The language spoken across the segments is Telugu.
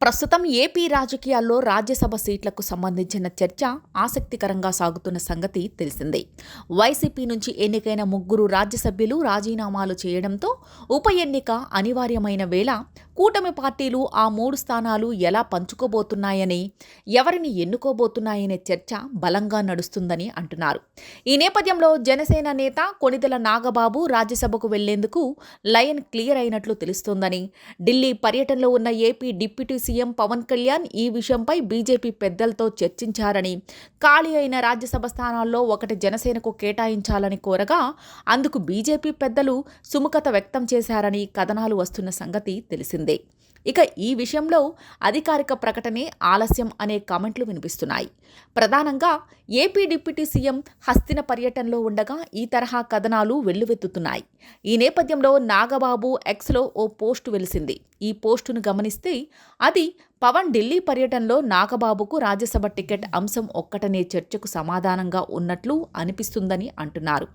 ప్రస్తుతం ఏపీ రాజకీయాల్లో రాజ్యసభ సీట్లకు సంబంధించిన చర్చ ఆసక్తికరంగా సాగుతున్న సంగతి తెలిసిందే. వైసీపీ నుంచి ఎన్నికైన ముగ్గురు రాజ్యసభ్యులు రాజీనామాలు చేయడంతో ఉప ఎన్నిక అనివార్యమైన వేళ కూటమి పార్టీలు ఆ మూడు స్థానాలు ఎలా పంచుకోబోతున్నాయని ఎవరిని ఎన్నుకోబోతున్నాయనే చర్చ బలంగా నడుస్తుందని అంటున్నారు. ఈ నేపథ్యంలో జనసేన నేత కొణిదెల నాగబాబు రాజ్యసభకు వెళ్ళేందుకు లయన్ క్లియర్ అయినట్లు తెలుస్తోందని ఢిల్లీ పర్యటనలో ఉన్న AP deputy CM Pawan Kalyan ఈ విషయంపై బీజేపీ పెద్దలతో చర్చించారని ఖాళీ అయిన రాజ్యసభ స్థానాల్లో ఒకటి జనసేనకు కేటాయించాలని కోరగా అందుకు బీజేపీ పెద్దలు సుముఖత వ్యక్తం చేశారని కథనాలు వస్తున్న సంగతి తెలిసింది. ఇక ఈ విషయంలో అధికారిక ప్రకటనే ఆలస్యం అనే కామెంట్లు వినిపిస్తున్నాయి. ప్రధానంగా ఏపీ డిప్యూటీ సీఎం హస్తిన పర్యటనలో ఉండగా ఈ తరహా కథనాలు వెల్లువెత్తుతున్నాయి. ఈ నేపథ్యంలో నాగబాబు ఎక్స్లో ఓ పోస్టు వెలిసింది. ఈ పోస్టును గమనిస్తే అది పవన్ ఢిల్లీ పర్యటనలో నాగబాబుకు రాజ్యసభ టికెట్ అంశం ఒక్కటనే చర్చకు సమాధానంగా ఉన్నట్లు అనిపిస్తుందని అంటున్నారు.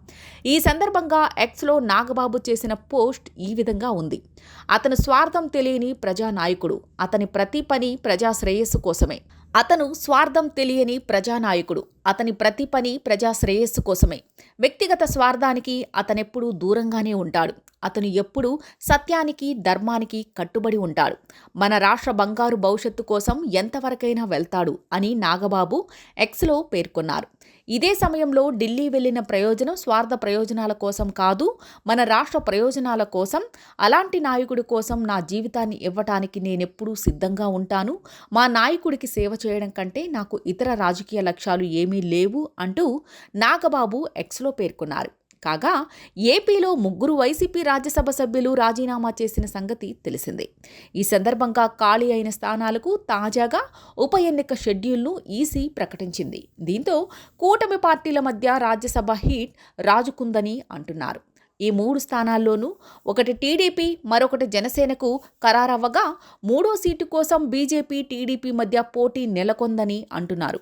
ఈ సందర్భంగా ఎక్స్లో నాగబాబు చేసిన పోస్ట్ ఈ విధంగా ఉంది. అతను స్వార్థం తెలియని ప్రజానాయకుడు. అతని ప్రతి పని ప్రజా శ్రేయస్సు కోసమే. అతను స్వార్థం తెలియని ప్రజానాయకుడు. అతని ప్రతి పని ప్రజా శ్రేయస్సు కోసమే. వ్యక్తిగత స్వార్థానికి అతనెప్పుడూ దూరంగానే ఉంటాడు. అతను ఎప్పుడూ సత్యానికి ధర్మానికి కట్టుబడి ఉంటాడు. మన రాష్ట్ర బంగారు భవిష్యత్తు కోసం ఎంతవరకైనా వెళ్తాడు అని నాగబాబు ఎక్స్లో పేర్కొన్నారు. ఇదే సమయంలో ఢిల్లీ వెళ్ళిన ప్రయోజనం స్వార్థ ప్రయోజనాల కోసం కాదు మన రాష్ట్ర ప్రయోజనాల కోసం అలాంటి నాయకుడి కోసం నా జీవితాన్ని ఇవ్వటానికి నేనెప్పుడూ సిద్ధంగా ఉంటాను. మా నాయకుడికి సేవ చేయడం కంటే నాకు ఇతర రాజకీయ లక్ష్యాలు ఏమీ లేవు అంటూ నాగబాబు ఎక్స్లో పేర్కొన్నారు. కాగా ఏపీలో ముగ్గురు వైసీపీ రాజ్యసభ సభ్యులు రాజీనామా చేసిన సంగతి తెలిసిందే. ఈ సందర్భంగా ఖాళీ అయిన స్థానాలకు తాజాగా ఉప ఎన్నిక షెడ్యూల్ను ఈసీ ప్రకటించింది. దీంతో కూటమి పార్టీల మధ్య రాజ్యసభ హీట్ రాజుకుందని అంటున్నారు. ఈ మూడు స్థానాల్లోనూ ఒకటి టీడీపీ మరొకటి జనసేనకు ఖరారవ్వగా మూడో సీటు కోసం బీజేపీ టీడీపీ మధ్య పోటీ నెలకొందని అంటున్నారు.